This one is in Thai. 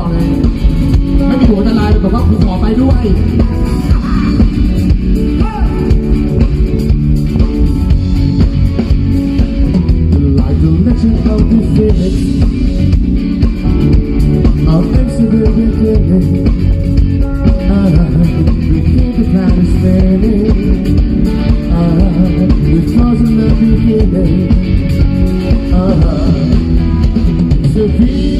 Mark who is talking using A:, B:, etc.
A: บอกเลย ไม่มีหัวตะลายแบบว่าคุณขอไปด้วย
B: Sophie